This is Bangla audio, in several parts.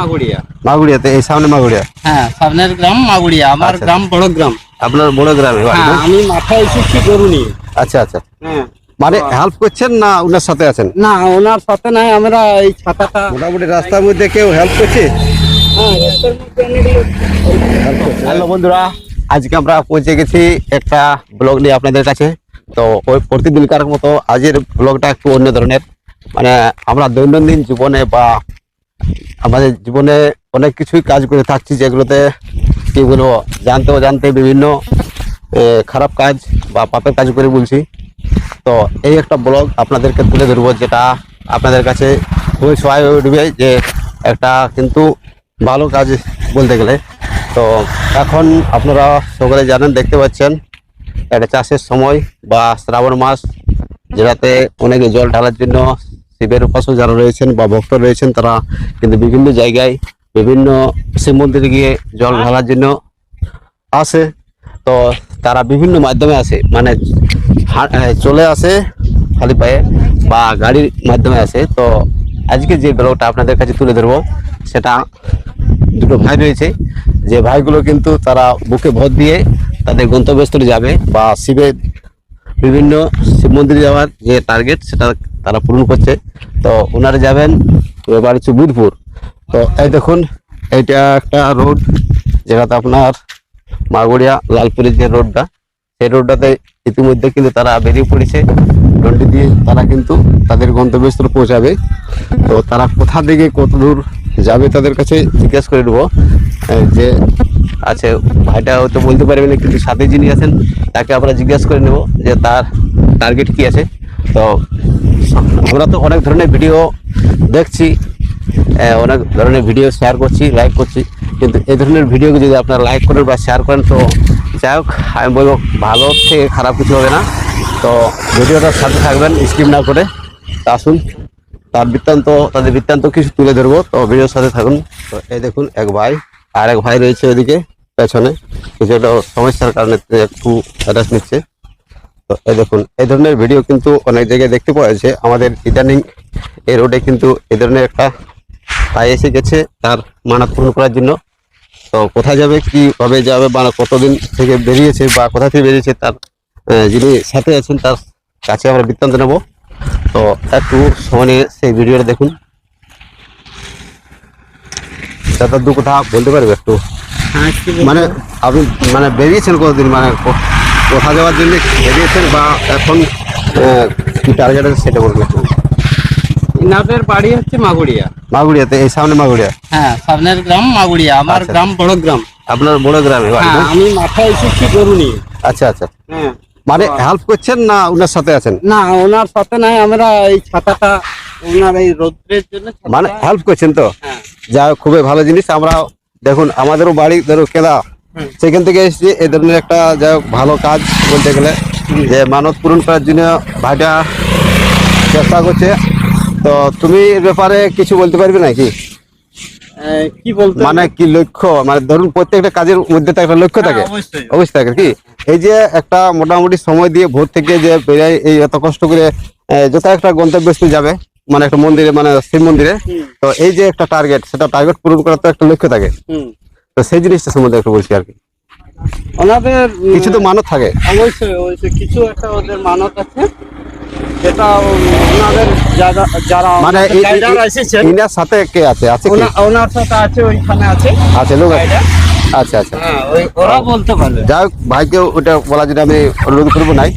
মাগুড়িয়া মাগুড়িয়াতে এই সামনে মাগুড়িয়া হ্যাঁ সামনের গ্রাম মাগুড়িয়া আমার আচ্ছা। গ্রাম বড় গ্রাম। আপনার বড় গ্রামে হ্যাঁ না? আমি মাথায় এসেছি গরু নিয়ে আচ্ছা আচ্ছা। হ্যাঁ। মানে হেল্প করছেন না ওনার সাথে আছেন? না ওনার সাথে নাই আমরা এই ছাতাটা মোটামুটি রাস্তার মধ্যে কেউ হেল্প করছে? হ্যাঁ। হ্যালো বন্ধুরা আজকে আমরা পৌঁছে গেছি একটা ব্লগ নিয়ে আপনাদের কাছে। তো ওই প্রতিদিনকার মতো আজকের ব্লগটা একটু অন্য ধরনের। মানে আমরা দৈনন্দিন জীবনে বা আমাদের জীবনে অনেক কিছুই কাজ করে থাকছি যেগুলোতে কি বলব জানতে জানতে বিভিন্ন খারাপ কাজ বা পাপের কাজ করে বলছি। তো এই একটা ব্লগ আপনাদেরকে তুলে ধরবো যেটা আপনাদের কাছে খুবই সহায় হয়ে উঠবে যে একটা কিন্তু ভালো কাজ বলতে গেলে। তো এখন আপনারা সকলে জানেন, দেখতে পাচ্ছেন একটা চাষের সময় বা শ্রাবণ মাস, যেটাতে অনেকে জল ঢালার জন্য শিবের উপাসক যারা রয়েছেন বা ভক্ত রয়েছেন, তারা কিন্তু বিভিন্ন জায়গায় বিভিন্ন শিব মন্দিরে গিয়ে জল ঢালার জন্য আসে। তো তারা বিভিন্ন মাধ্যমে আসে। মানে চলে আসে খালি পায়ে বা গাড়ির মাধ্যমে আসে। তো আজকে যে ব্লগটা আপনাদের কাছে তুলে ধরবো, সেটা দুটো ভাই রয়েছে। যে ভাইগুলো কিন্তু তারা বুকে ভর দিয়ে তাদের গন্তব্যস্থলে যাবে বা শিবের বিভিন্ন শিব মন্দিরে যাওয়ার যে টার্গেট সেটা তারা পূরণ করছে। তো ওনারা যাবেন এবার হচ্ছে বুধপুর তো এই দেখুন, এইটা একটা রোড, যেটাতে আপনার মাগুড়িয়া লালপুরের যে রোডটা, সেই রোডটাতে ইতিমধ্যে কিন্তু তারা বেরিয়ে পড়েছে। রোডটি দিয়ে তারা কিন্তু তাদের গন্তব্যস্থলে পৌঁছাবে। তো তারা কোথা থেকে কত দূর যাবে তাদের কাছে জিজ্ঞেস করে নেব। যে আছে, ভাইটা হয়তো বলতে পারবে না, কিন্তু সাথে যিনি আছেন, তাকে আমরা জিজ্ঞেস করে নেব যে তার টার্গেট কি আছে। তো আমরা তো অনেক ধরনের ভিডিও দেখছি অনেক ধরনের ভিডিও শেয়ার করছি লাইক করছি। কিন্তু এই ধরনের ভিডিওকে যদি আপনারা লাইক করেন বা শেয়ার করেন, তো যাই হোক, আমি বলব ভালো থেকে খারাপ কিছু হবে না। তো ভিডিওটার সাথে থাকবেন স্কিপ না করে তা আসুন। তার বৃত্তান্ত, তাদের বৃত্তান্ত কিছু তুলে ধরবো। তো ভিডিওর সাথে থাকুন। তো এই দেখুন, এক ভাই, আর এক ভাই রয়েছে ওইদিকে পেছনে। কিছু একটা সমস্যার কারণে একটু অ্যাড্রেস নিচ্ছে। তো এই দেখুন এই ধরনের ভিডিও কিন্তু অনেক জায়গায় দেখতে পাওয়া যাচ্ছে। আমাদের ইদানিং এই রোডে কিন্তু এই ধরনের একটা তাই এসে গেছে তার মানত পূরণ করার জন্য। তো কোথায় যাবে কি ভাবে যাবে বা কতদিন থেকে বেরিয়েছে বা কোথা থেকে বেরিয়েছে তার যিনি সাথে আছেন তার কাছে আমরা বৃত্তান্ত নেব। তো একটু সময় নিয়ে সেই ভিডিওটা দেখুন। দাদা দু কথা বলতে পারবে একটু? হ্যাঁ মানে আপনি মানে বেরিয়েছেন কতদিন? মানে কোথা যাওয়ার জন্য বেরিয়েছেন বা এখন কি টার্গেট আছে সেটা বলবেন ইনাদের বাড়ি হচ্ছে মাগুড়িয়া মাগুড়িয়াতে এই সামনে মাগুড়িয়া হ্যাঁ সামনের গ্রাম মাগুড়িয়া আমার আচ্ছা। গ্রাম বড় গ্রাম। আপনার বড় গ্রামে হ্যাঁ আমি মাথায় এসেছি গরু নিয়ে আচ্ছা আচ্ছা। হ্যাঁ। মানে হেল্প করছেন না ওনার সাথে আছেন? না ওনার সাথে নাই আমরা এই ছাতাটা ওনার এই রৌদ্রের জন্য মানে হেল্প করছেন তো? হ্যাঁ। যা খুবই ভালো জিনিস। আমরা দেখুন আমাদেরও বাড়ি ধরো কেদা হুম। সেখান থেকে এসেছি। এ ধরনের একটা যাই হোক ভালো কাজ বলতে গেলে। যে মানত পূরণ করার জন্য ভাইটা চেষ্টা করছে। তো তুমি এর ব্যাপারে কিছু বলতে পারবে নাকি? কি বলতে মানে কি লক্ষ্য? মানে ধরুন প্রত্যেকটা কাজের মধ্যে তো একটা লক্ষ্য থাকে। হ্যাঁ, অবশ্যই। থাকে কি। এই যে একটা মোটামুটি সময় দিয়ে ভোর থেকে যে বেরিয়ে এই এত কষ্ট করে যত একটা গন্তব্যস্থলে যাবে মানে একটা মন্দিরে মানে শিব মন্দিরে তো এই যে একটা টার্গেট সেটা টার্গেট পূরণ করার তো একটা লক্ষ্য থাকে। তো সেই জিনিসটা সম্বন্ধে একটু বলছি আর কি। ওনাদের কিছু তো মানত থাকে। অবশ্যই অবশ্যই। কিছু একটা ওদের মানত আছে। যেটা ওনাদের যারা যারা মানে ইনার সাথে কে আছে? আছে ওনার সাথে আছে ওইখানে আছে। আছে লোক আছে। আচ্ছা আচ্ছা। হ্যাঁ ওরা বলতে পারবে। যাই হোক ভাইকে ওটা বলা যেটা আমি অনুরোধ করব নাই।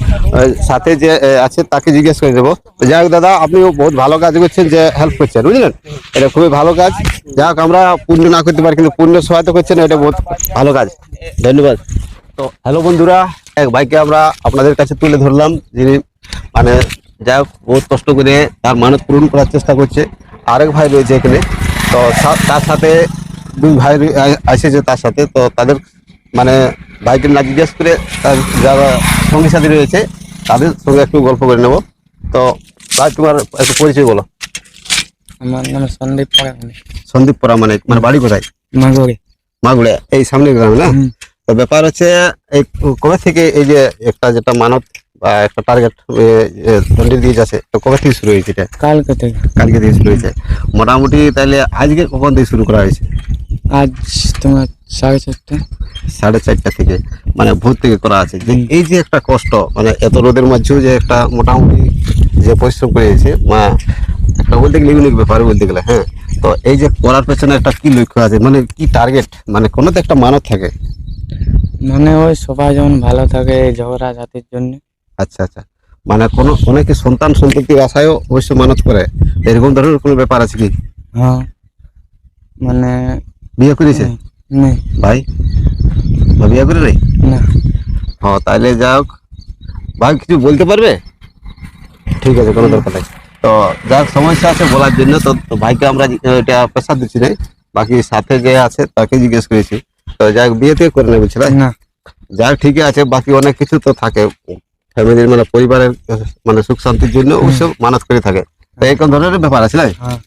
সাথে যে আছে তাকে জিজ্ঞেস করে দেবো যাই হোক দাদা আপনিও বহুত ভালো কাজ করছেন যে হেল্প করছেন বুঝলেন? এটা খুবই ভালো কাজ। যাই হোক আমরা পূর্ণ না করতে পারি কিন্তু পূর্ণ সহায়তা করছেন এটা বহুত ভালো কাজ। ধন্যবাদ। তো হ্যালো বন্ধুরা এক ভাইকে আমরা আপনাদের কাছে তুলে ধরলাম যিনি মানে যাই হোক বহুত কষ্ট করে তার মানত পূরণ করার চেষ্টা করছে। আরেক ভাই রয়েছে এখানে। তো তার সাথে দুই ভাই রয়ে- আ- এসেছে তার সাথে তো তাদের মানে ভাইকে না জিজ্ঞেস করে তার যারা সঙ্গী সাথী রয়েছে তাদের সঙ্গে একটু গল্প করে নেব। তো ভাই তোমার একটু পরিচয় বলো। আমার নাম সন্দীপ পাড়াখানি সন্দীপ পরামানিক মানে বাড়ি কোথায়? মাগুরে। মাগুড়ে এই সামনে গ্রামে না? তো ব্যাপার হচ্ছে এই কবে থেকে এই যে একটা যেটা মানত বা একটা টার্গেট দণ্ডি দিয়ে যাচ্ছে তো কবে থেকে শুরু হয়েছে এটা? কালকে থেকে। কালকে থেকে শুরু হয়েছে। মোটামুটি তাহলে আজকে কখন থেকে শুরু করা হয়েছে? আজ তোমার সাড়ে চারটে। সাড়ে চারটা থেকে মানে ভোর থেকে করা আছে। যে এই যে একটা কষ্ট মানে এত রোদের মধ্যেও যে একটা মোটামুটি যে পরিশ্রম করেছে মা একটা বলতে গেলে ইউনিক ব্যাপার বলতে গেলে হ্যাঁ। তো এই যে করার পেছনে একটা কি লক্ষ্য আছে? মানে কি টার্গেট মানে কোনো তো একটা মানত থাকে? মানে ওই সবাই যেমন ভালো থাকে ঝগড়া জাতির জন্য। আচ্ছা আচ্ছা। মানে কোনো অনেকে সন্তান সন্ততির আশায়ও অবশ্য মানত করে? এরকম ধরনের কোনো ব্যাপার আছে কি? হ্যাঁ। মানে বিয়ে করেছে? ভাই? বিয়ে করে নাই? না। হ্যাঁ তাহলে হোক। ভাই কিছু বলতে পারবে? ঠিক আছে কোনো দরকার নেই। তো যা সমস্যা আছে বলার জন্য। তো ভাইকে আমরা এটা প্রেশার দিচ্ছি না বাকি সাথে যে আছে তাকে জিজ্ঞেস করেছি। তো যাই হোক বিয়ে থেকে করে নেবে ছিল না। যাই হোক ঠিকই আছে বাকি অনেক কিছু তো থাকে। ফ্যামিলির মানে পরিবারের মানে সুখ শান্তির জন্য অবশ্য মানত করে থাকে। তো এই কোন ধরনের ব্যাপার আছে না? হ্যাঁ।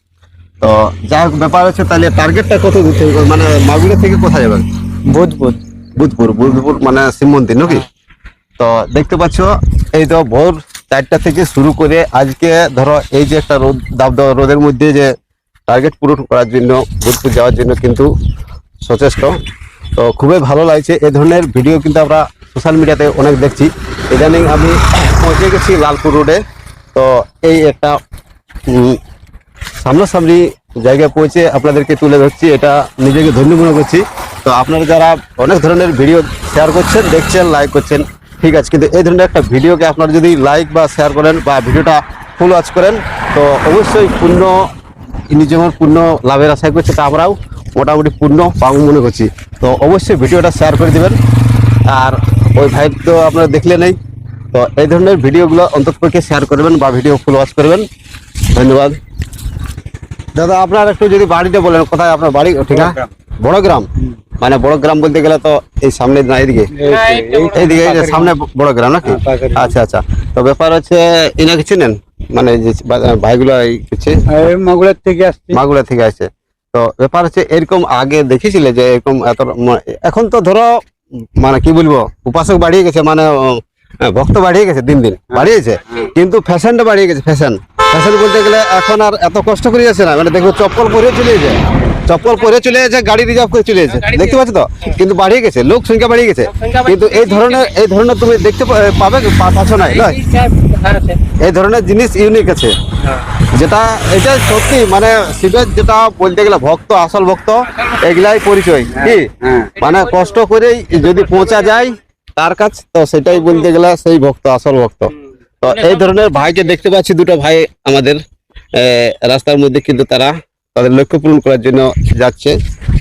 তো যাই হোক ব্যাপার আছে তাহলে টার্গেটটা কত দূর থেকে মানে মাগুরা থেকে কোথায় যাবেন? বুধ বুধ বুধপুর বুধপুর মানে শিব মন্দির নাকি? তো দেখতে পাচ্ছ এই তো ভোর চারটা থেকে শুরু করে আজকে ধরো এই যে একটা রোদ দাবদাহ রোদের মধ্যে যে টার্গেট পূরণ করার জন্য বুধপুর যাওয়ার জন্য কিন্তু সচেষ্ট। তো খুবই ভালো লাগছে। এই ধরনের ভিডিও কিন্তু আমরা সোশ্যাল মিডিয়াতে অনেক দেখছি। ইদানিং আমি পৌঁছে গেছি লালপুর রোডে তো এই একটা সামনাসামনি জায়গায় পৌঁছে আপনাদেরকে তুলে ধরছি। এটা নিজেকে ধন্য মনে করছি। তো আপনারা যারা অনেক ধরনের ভিডিও শেয়ার করছেন, দেখছেন লাইক করছেন, ঠিক আছে। কিন্তু এই ধরনের একটা ভিডিওকে আপনারা যদি লাইক বা শেয়ার করেন বা ভিডিওটা ফুল ওয়াচ করেন, তো অবশ্যই পূর্ণ যেমন পূর্ণ লাভের আশা করছে। তা আমরাও মোটামুটি পূর্ণ পাবো মনে করছি। তো অবশ্যই ভিডিওটা শেয়ার করে দেবেন। আর ওই ভাই তো আপনারা দেখলে নেই। তো এই ধরনের ভিডিওগুলো অন্ততপক্ষে শেয়ার করবেন বা ভিডিও ফুল ওয়াচ করবেন। ধন্যবাদ। দাদা আপনার একটু যদি বাড়িটা বলেন কোথায় আপনার বাড়ি? ঠিক আছে বড় গ্রাম মানে বড় গ্রাম বলতে গেলে তো এই সামনে না এইদিকে? এইদিকে সামনে বড় গ্রাম নাকি আচ্ছা আচ্ছা। তো ব্যাপার হচ্ছে ইনাকে চিনেন? মানে যে ভাইগুলো এই হচ্ছে? মাগুলার থেকে আসছি। মাগুরা থেকে আসছে। তো ব্যাপার হচ্ছে এরকম আগে দেখেছিলে যে এরকম এত এখন তো ধরো মানে কি বলব উপাসক বাড়িয়ে গেছে মানে ভক্ত বাড়িয়ে গেছে দিন দিন বাড়িয়েছে। কিন্তু ফ্যাশনটা বাড়িয়ে গেছে ফ্যাশন। ফ্যাশন বলতে গেলে এখন আর এত কষ্ট করে যাচ্ছে না মানে দেখব চপ্পল পরে চলে যাচ্ছে চপ্পল পরে চলে যাচ্ছে গাড়ি রিজার্ভ করে চলে যাচ্ছে দেখতে পাচ্ছ তো? কিন্তু বাড়িয়ে গেছে লোক সংখ্যা বাড়িয়ে গেছে। কিন্তু এই ধরনের এই ধরনের তুমি দেখতে পাবে পাচ্ছ না এই ধরনের জিনিস ইউনিক আছে। যেটা এটা সত্যি মানে শিবের যেটা বলতে গেলে ভক্ত আসল ভক্ত এগুলাই পরিচয়। কি? হ্যাঁ। মানে কষ্ট করেই যদি পৌঁছা যায় তার কাছ তো সেটাই বলতে গেলে সেই ভক্ত আসল ভক্ত। তো এই ধরনের ভাইকে দেখতে পাচ্ছি দুটো ভাই আমাদের আহ, রাস্তার মধ্যে কিন্তু তারা তাদের লক্ষ্য পূরণ করার জন্য যাচ্ছে।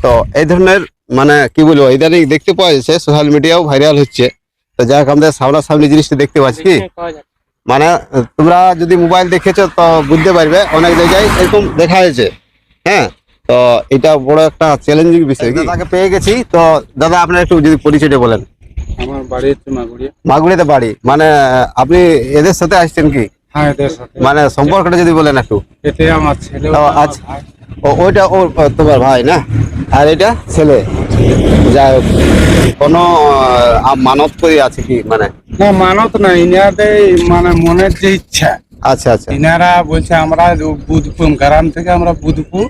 তো এই ধরনের মানে কি বলব ইদানিং দেখতে পাওয়া যাচ্ছে সোশ্যাল মিডিয়াও ভাইরাল হচ্ছে। তো যাই হোক আমাদের সামনাসামনি জিনিসটা দেখতে পাচ্ছি কি? মানে তোমরা যদি মোবাইল দেখেছ তো বুঝতে পারবে অনেক জায়গায় এরকম দেখা হয়েছে হ্যাঁ তো এটা বড় একটা চ্যালেঞ্জিং বিষয় কি? দাদাকে পেয়ে গেছি। তো দাদা আপনার একটু যদি পরিচয়টা বলেন। আমার বাড়ি হচ্ছে মাগুরিয়া। মাগুড়িতে বাড়ি। মানে আপনি এদের সাথে আসছেন কি? হ্যাঁ এদের সাথে। মানে সম্পর্কটা যদি বলেন একটু। এতে আমার ছেলে আচ্ছা। ও ওইটা ও ও, তোমার ভাই না? আর এটা ছেলে। যাই হোক কোনো মানত করে আছে কি মানে? না মানত না ইনাদের মানে মনের যে ইচ্ছা। আচ্ছা আচ্ছা। ইনারা বলছে আমরা বুধপুর গ্রাম থেকে আমরা বুধপুর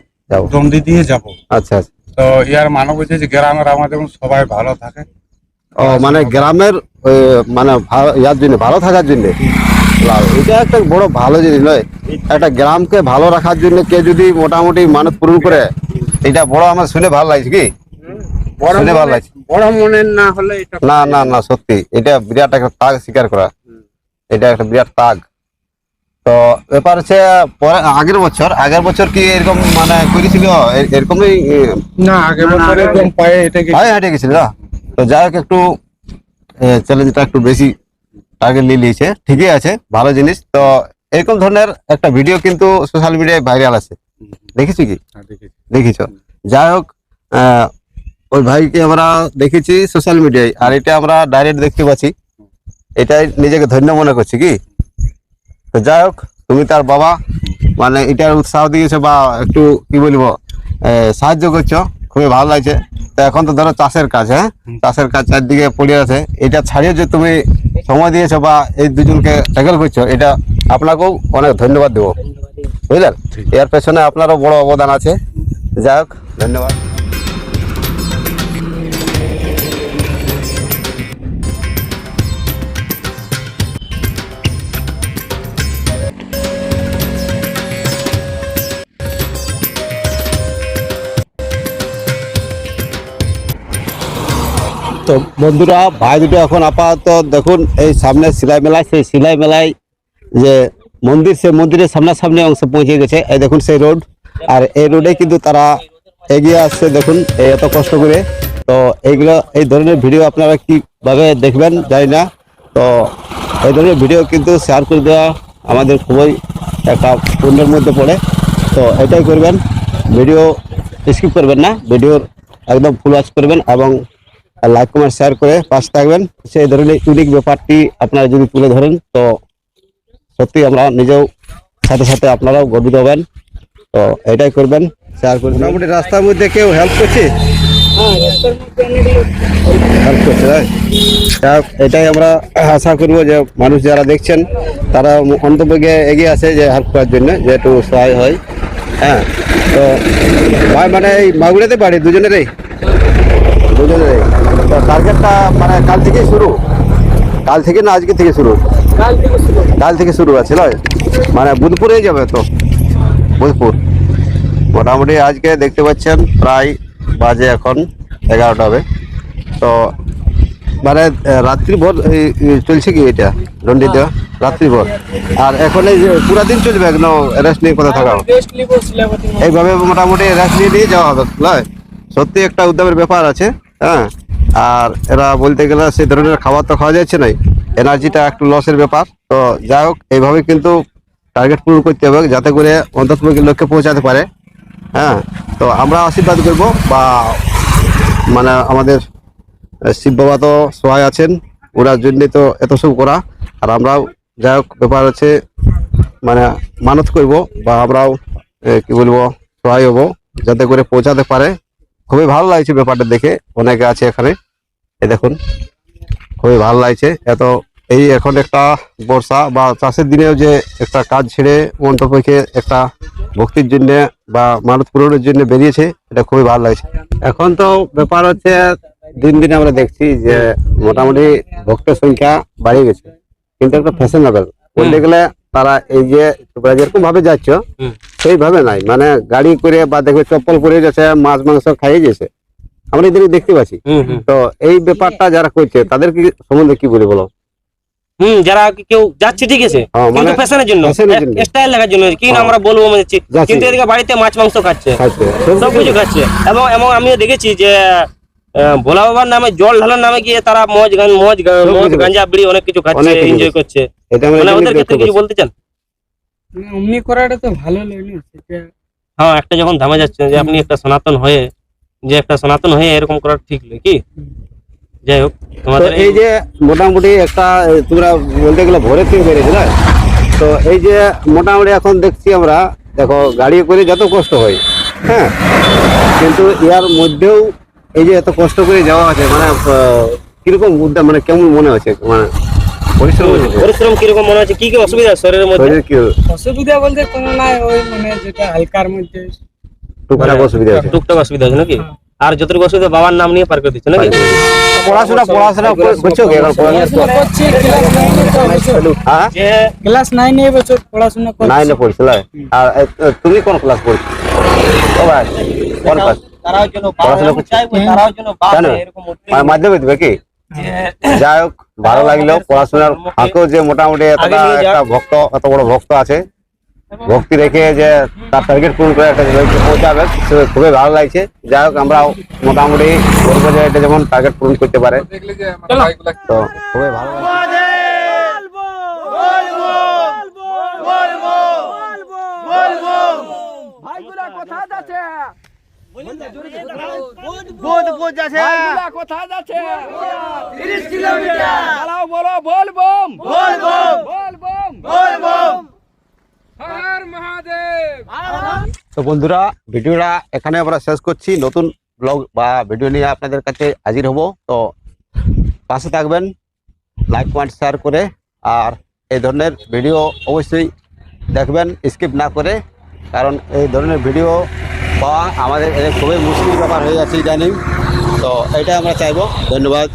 দণ্ডি দিয়ে যাব। আচ্ছা আচ্ছা। তো ইয়ার মানব বলছে যে গ্রামের আমাদের সবাই ভালো থাকে। ও মানে গ্রামের মানে ইয়ার জন্য ভালো থাকার জন্য? এটা একটা বড় ভালো জিনিস নয়। একটা গ্রামকে ভালো রাখার জন্য কে যদি মোটামুটি মানত পূরণ করে এটা বড় আমার শুনে ভালো লাগছে কি? বড় শুনে ভালো লাগছে। বড় মনের না হলে না না না সত্যি। এটা বিরাট একটা তাগ স্বীকার করা। এটা একটা বিরাট তাগ তো ব্যাপার হচ্ছে পরে আগের বছর আগের বছর কি এরকম মানে করেছিল? এরকমই না আগে বছর একদম পায়ে হাঁটে গেছিল। না? তো যাই হোক একটু চ্যালেঞ্জটা একটু বেশি। টার্গেট নিয়ে নিয়েছে। ঠিকই আছে ভালো জিনিস। তো এরকম ধরনের একটা ভিডিও কিন্তু সোশ্যাল মিডিয়ায় ভাইরাল আছে। দেখেছি কি? দেখিছ। যাই হোক ওই ভাইকে আমরা দেখেছি সোশ্যাল মিডিয়ায় আর এটা আমরা ডাইরেক্ট দেখতে পাচ্ছি। এটাই নিজেকে ধন্য মনে করছি কি? তো যাই হোক তুমি তার বাবা মানে এটার উৎসাহ দিয়েছ বা একটু কি বলব সাহায্য করছ। খুবই ভালো লাগছে। তো এখন তো ধরো চাষের কাজ হ্যাঁ? চাষের কাজ চারদিকে পড়ে আছে। এটা ছাড়িয়ে যে তুমি সময় দিয়েছ বা এই দুজনকে ট্যাকেল করছ এটা আপনাকেও অনেক ধন্যবাদ দেবো। বুঝলেন? এর পেছনে আপনারও বড় অবদান আছে। যাই হোক ধন্যবাদ। তো বন্ধুরা, ভাই দুটো এখন আপাতত দেখুন, এই সামনে সিলাই মেলায়, সেই সিলাই মেলায় যে মন্দির, সেই মন্দিরের সামনাসামনি অংশ পৌঁছে গেছে। এই দেখুন সেই রোড, আর এই রোডে কিন্তু তারা এগিয়ে আসছে, দেখুন, এই এত কষ্ট করে। তো এইগুলো, এই ধরনের ভিডিও আপনারা কীভাবে দেখবেন জানি না। তো এই ধরনের ভিডিও কিন্তু শেয়ার করে দেওয়া আমাদের খুবই একটা পুণ্যের মধ্যে পড়ে। তো এটাই করবেন, ভিডিও স্কিপ করবেন না, ভিডিওর একদম ফুল ওয়াচ করবেন এবং লাইক কমেন্ট শেয়ার করে পাশে থাকবেন। সেই ধরনের ইউনিক ব্যাপারটি আপনারা যদি তুলে ধরেন তো সত্যি আমরা নিজেও সাথে সাথে আপনারাও গর্বিত হবেন। তো এটাই করবেন শেয়ার করবেন। মোটামুটি রাস্তার মধ্যে কেউ হেল্প করছে? হেল্প করছে এটাই আমরা আশা করব যে মানুষ যারা দেখছেন তারা অন্তপক্ষে এগিয়ে আসে যে হেল্প করার জন্য যে একটু সহায় হয়। হ্যাঁ তো ভাই মানে এই মাগুড়াতে বাড়ি দুজনেরই? দুজনেরই। টার্গেটটা মানে কাল থেকেই শুরু? কাল থেকে না আজকে থেকে শুরু? কাল থেকে শুরু। আছে নয় মানে বুধপুরেই যাবে তো? বুধপুর। মোটামুটি আজকে দেখতে পাচ্ছেন প্রায় বাজে এখন এগারোটা হবে। তো মানে আহ, রাত্রি ভোর এই- এই চলছে কি এটা রন্ডি দেওয়া রাত্রি ভোর আর এখন এই যে পুরা দিন চলবে একদম রেস্ট নিয়ে কোথাও থাকা এইভাবে মোটামুটি রেস্ট নিয়ে নিয়ে যাওয়া হবে নয় সত্যি একটা উদ্যমের ব্যাপার আছে হ্যাঁ? আর এরা বলতে গেলে সেই ধরনের খাবার তো খাওয়া যাচ্ছে না এনার্জিটা একটু লসের ব্যাপার। তো যাই হোক, এইভাবে কিন্তু টার্গেট পূরণ করতে হবে যাতে করে অন্তত লক্ষ্যে পৌঁছাতে পারে। হ্যাঁ তো আমরা আশীর্বাদ করব বা মানে আমাদের শিব বাবা তো সহায় আছেন, ওনার জন্যই তো এত সব করা। আর আমরাও যাই হোক, ব্যাপার হচ্ছে মানে মানত করব বা আমরাও কি বলব, সহায় হব যাতে করে পৌঁছাতে পারে। খুবই ভালো লাগছে ব্যাপারটা দেখে, অনেকে আছে এখানে। এই দেখুন খুবই ভালো লাগছে। এত এই এখন একটা বর্ষা বা চাষের দিনেও যে একটা কাজ ছেড়ে অন্তপক্ষে একটা ভক্তির জন্য বা মানত পূরণের জন্য বেরিয়েছে এটা খুবই ভালো লাগছে। এখন তো ব্যাপার হচ্ছে দিন দিন আমরা দেখছি যে মোটামুটি ভক্তের সংখ্যা বাড়িয়ে গেছে। কিন্তু একটা ফ্যাশনেবল বলতে গেলে তারা এই যে তোমরা যেরকম ভাবে যাচ্ছ সেইভাবে নাই। মানে গাড়ি করে বা দেখবে চপ্পল পরে যাচ্ছে মাছ মাংস খাইয়ে গেছে। আমরা এদের দেখতে পাচ্ছি। তো এই ব্যাপারটা যারা করছে তাদের কি সম্বন্ধে কি বলি বলো? হুম যারা কেউ যাচ্ছে ঠিক আছে হ্যাঁ, কিন্তু মানে ফ্যাশনের জন্য স্টাইল দেখার জন্য কি না হ্যাঁ। আমরা বলব মানে যে- কিন্তু এদিকে বাড়িতে মাছ মাংস খাচ্ছে খাচ্ছে। সব কিছু খাচ্ছে। এবং এবং আমিও দেখেছি যে আহ, ভোলা বাবার নামে জল ঢালার নামে গিয়ে তারা মজ গান মজ গাঞ্জা বিড়ি অনেক কিছু খাচ্ছে এনজয় করছে। মানে ওদের ক্ষেত্রে কিছু বলতে চান? অমনি করাটা তো ভালো লাগে হ্যাঁ একটা যখন ধামে যাচ্ছে যে আপনি একটা সনাতন হয়ে যে একটা সনাতন হয়ে এরকম করা ঠিক নয় কি? যাই হোক তোমাদের এই যে মোটামুটি একটা তোমরা বলতে গেলে ভোরে থেকে বেরিয়েছে না? তো এই যে মোটামুটি এখন দেখছি আমরা দেখো গাড়ি করে যত কষ্ট হয় হ্যাঁ? কিন্তু ইয়ার মধ্যেও এই যে এত কষ্ট করে যাওয়া আছে মানে কীরকম উদ্যম মানে কেমন মনে হচ্ছে? মানে পরিশ্রম পরিশ্রম কীরকম মনে হচ্ছে? কি কি অসুবিধা শরীরের মধ্যে? কি? অসুবিধা বলতে কোনো নাই ওই মানে যেটা হালকার মধ্যে। টুকটাক অসুবিধা আছে। টুকটাক অসুবিধা আছে নাকি? আর যতটুকু অসুবিধা বাবার নাম নিয়ে পার করে দিচ্ছে নাকি? পড়াশোনা পড়াশোনা করছ কি এখন? ক্লাস নাইনে তো এবছর। হ্যাঁ? যে ক্লাস নাইনে এবছর পড়াশোনা করছি। নাইনে পড়ছিল আর এ, এ, তুমি কোন ক্লাস পড়ছো? ও ভাই কোন ক্লাস তারাও যেন পড়াশোনা করছে? চাইব তারাও বাপ কেন? এরকম মানে মাধ্যমিক দিবে কি? যাই হোক ভালো লাগল পড়াশোনার ফাঁকেও যে মোটামুটি এতটা। একটা ভক্ত এত বড় ভক্ত আছে। ভক্তি রেখে যে তার টার্গেট পূরণ করে একটা লক্ষ্যে পৌঁছাবে সে খুবই ভালো লাগছে। যাই হোক আমরা মোটামুটি বলব যে এটা যেমন টার্গেট পূরণ করতে পারে। তো খুবই ভালো লাগছে। তো বন্ধুরা, ভিডিওটা এখানে আমরা শেষ করছি। নতুন ব্লগ বা ভিডিও নিয়ে আপনাদের কাছে হাজির হব। তো পাশে থাকবেন লাইক কমেন্ট শেয়ার করে। আর এই ধরনের ভিডিও অবশ্যই দেখবেন স্কিপ না করে। কারণ এই ধরনের ভিডিও পাওয়া আমাদের খুবই মুশকিল ব্যাপার হয়ে যাচ্ছে ইদানিং। তো এটা আমরা চাইব। ধন্যবাদ।